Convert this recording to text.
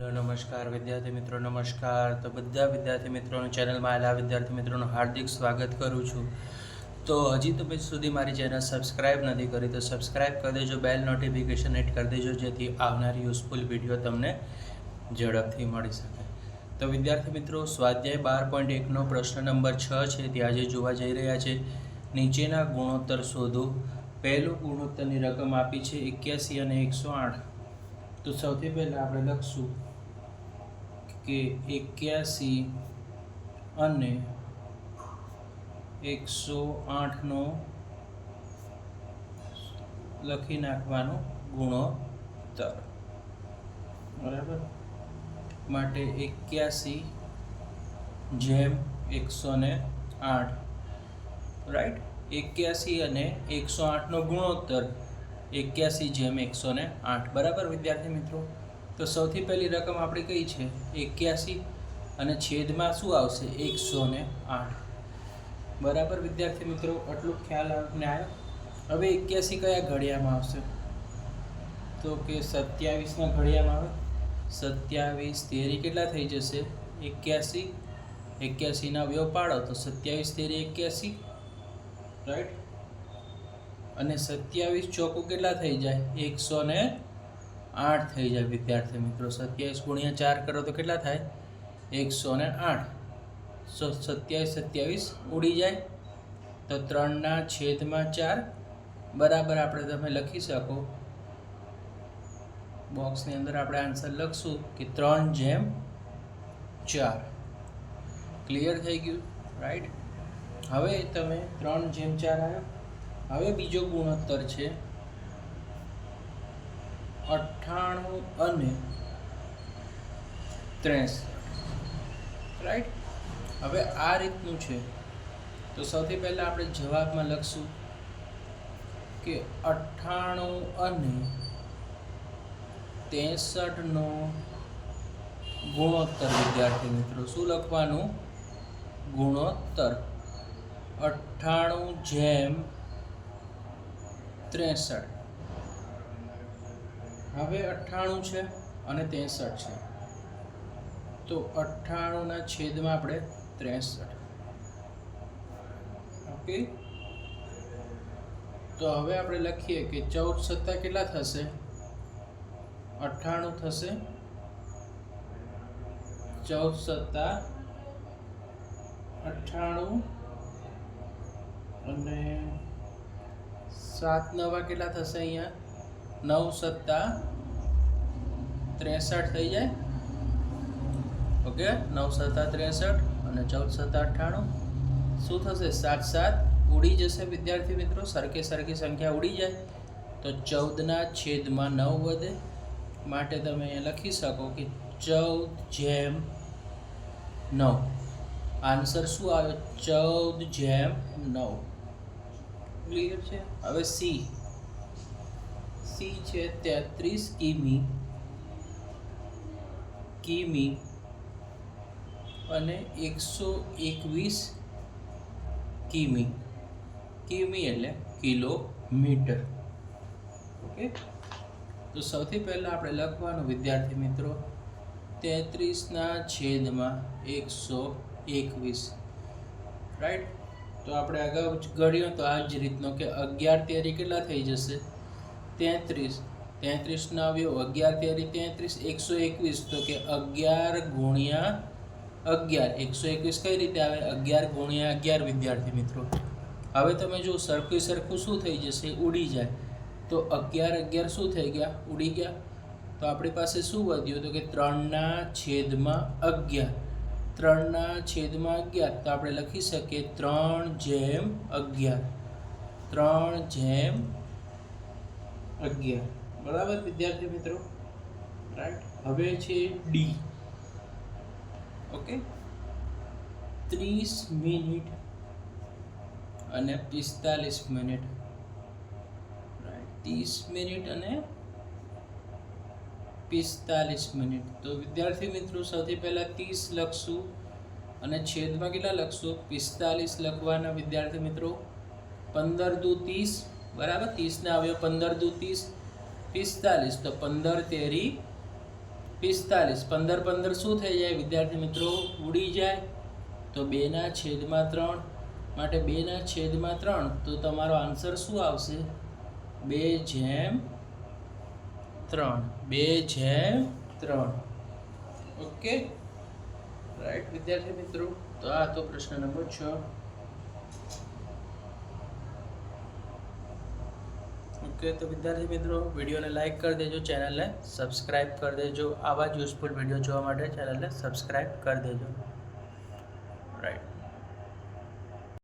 Hello નમસ્કાર. વિદ્યાર્થી મિત્રો, નમસ્કાર. તો બધા વિદ્યાર્થી મિત્રોનું ચેનલમાં આવેલા વિદ્યાર્થી મિત્રોનું હાર્દિક સ્વાગત કરું છું. તો હજી તમે સુધી મારી ચેનલ સબસ્ક્રાઇબ નથી કરી, તો સબસ્ક્રાઇબ કરી દેજો, બેલ નોટિફિકેશન હિટ કરી દેજો, જેથી આવનારી યુઝફુલ વીડિયો તમને ઝડપથી મળી શકે. તો વિદ્યાર્થી મિત્રો, સ્વાધ્યાય બાર પોઈન્ટ એકનો પ્રશ્ન નંબર છ છે, તે આજે જોવા જઈ રહ્યા છે. નીચેના ગુણોત્તર શોધો. પહેલું ગુણોત્તરની રકમ આપી છે એક્યાસી અને એકસો આઠ. તો સૌથી પહેલાં આપણે લખશું કે એક્યાસી અને એકસો આઠનો લખી નાખવાનો ગુણોત્તર. બરાબર? માટે એક્યાસી જેમ એકસો ને આઠ. રાઈટ? એક્યાસી અને એકસો આઠનો ગુણોત્તર. એક્યાસી જેમ એકસો ને આઠ. બરાબર, વિદ્યાર્થી મિત્રો? તો સૌથી પહેલી રકમ આપણી કઈ છે? એક્યાસી અને છેદમાં શું આવશે? એકસો ને આઠ. બરાબર, વિદ્યાર્થી મિત્રો, આટલું ખ્યાલ આપને આવ્યો હવે એક્યાસી કયા ઘડિયામાં આવશે? તો કે સત્યાવીસના ઘડિયામાં આવે? સત્યાવીસ તેરી કેટલા થઈ જશે? એક્યાસી. એક્યાસીના અવયવ પાડો, તો સત્યાવીસ તેરી એક્યાસી. રાઈટ? અને સત્યાવીસ ચોકું કેટલા થઈ જાય? એકસો ને આઠ થઈ જાય વિદ્યાર્થી મિત્રો. સત્યાવીસ ગુણ્યા ચાર કરો તો કેટલા થાય? એકસો ને આઠ. સો સત્યાવીસ સત્યાવીસ ઉડી જાય. તો ત્રણના છેદમાં ચાર બરાબર આપણે તમે લખી શકો. બોક્સની અંદર આપણે આન્સર લખશું કે ત્રણ જેમ ચાર. ક્લિયર થઈ ગયું? રાઈટ? હવે તમે ત્રણ જેમ ચાર આવ્યો. હવે બીજો ગુણોત્તર છે. અઠ્ઠાણું અને ત્રેસઠ. રાઈટ હવે આ રીતનું છે. તો સૌથી પહેલાં આપણે જવાબમાં લખશું કે અઠ્ઠાણું અને ત્રેસઠનો ગુણોત્તર, વિદ્યાર્થી મિત્રો. શું લખવાનું? ગુણોત્તર. અઠ્ઠાણું જેમ ત્રેસઠ. હવે અઠ્ઠાણું છે અને ત્રેસઠ છે. તો અઠ્ઠાણુંના છેદમાં આપણે ત્રેસઠ. ઓકે? તો હવે આપણે લખીએ કે ચૌદ સત્તા કેટલા થશે? અઠ્ઠાણું થશે. ચૌદ સત્તા અઠ્ઠાણું અને સાત નવા કેટલા થશે અહીંયા? નવ સત્તા ત્રેસઠ થઈ જાય. ઓકે? નવ સત્તા ત્રેસઠ અને ચૌદ સત્તા અઠ્ઠાણું. શું થશે? સાત સાત ઉડી જશે વિદ્યાર્થી મિત્રો. સરખી સરખી સંખ્યા ઉડી જાય. તો ચૌદના છેદમાં નવ વધે. માટે તમે લખી શકો કે ચૌદ જેમ નવ. આન્સર શું આવે ચૌદ જેમ નવ. ક્લિયર છે? હવે સી. સી છે તેત્રીસ કિમી કિમી અને એકસો એકવીસ કિમી. કિમી એટલે કિલોમીટર. ઓકે? તો સૌથી પહેલાં આપણે લખવાનું, વિદ્યાર્થી મિત્રો, તેત્રીસના છેદમાં એકસો એકવીસ. રાઈટ તો આપણે અગાઉ ગણ્યું તો આ જ રીતનો કે અગિયાર તેરી કેટલા થઈ જશે? તેત્રીસ. તેત્રીસના અવયવ અગિયાર તેરી તેત્રીસ, એકસો એકવીસ. તો કે અગિયાર ગુણ્યા અગિયાર. એકસો એકવીસ કઈ રીતે આવે? અગિયાર ગુણ્યા અગિયાર, વિદ્યાર્થી મિત્રો. હવે તમે જો સરખું સરખું શું થઈ જશે? ઉડી જાય. તો અગિયાર અગિયાર શું થઈ ગયા? ઉડી ગયા. તો આપણી પાસે શું વધ્યું? તો કે ત્રણના છેદમાં અગિયાર. ત્રણના છેદમાં અગિયાર. તો આપણે લખી શકીએ ત્રણ જેમ અગિયાર. ત્રણ જેમ અગિયાર. બરાબર, વિદ્યાર્થી મિત્રો? રાઈટ હવે છે ડી ઓકે ત્રીસ મિનિટ અને પિસ્તાલીસ મિનિટ. રાઈટ ત્રીસ મિનિટ અને પિસ્તાલીસ મિનિટ. તો વિદ્યાર્થી મિત્રો, સૌથી પહેલાં ત્રીસ લખશું અને છેદમાં કેટલા લખશું? પિસ્તાલીસ લખવાના વિદ્યાર્થી મિત્રો? પંદર દુ ત્રીસ બરાબર? ત્રીસના આવ્યો, પંદર દુ ત્રીસ, પિસ્તાલીસ. તો પંદર તેરી પિસ્તાલીસ. પંદર પંદર શું થઈ જાય? વિદ્યાર્થી મિત્રો, ઉડી જાય. તો બેના છેદમાં ત્રણ માટે બેના છેદમાં ત્રણ. તો તમારો આન્સર શું આવશે? બે જેમ ત્રણ. બે જેમ ત્રણ. ઓકે? રાઈટ, વિદ્યાર્થી મિત્રો? તો આ તો પ્રશ્ન નંબર છ. ઓકે, તો વિદ્યાર્થી મિત્રો, વિડીયોને લાઈક કરી દેજો ચેનલને સબસ્ક્રાઇબ કરી દેજો. આવા જ યુઝફુલ વીડિયો જોવા માટે ચેનલને સબસ્ક્રાઇબ કરી દેજો. રાઈટ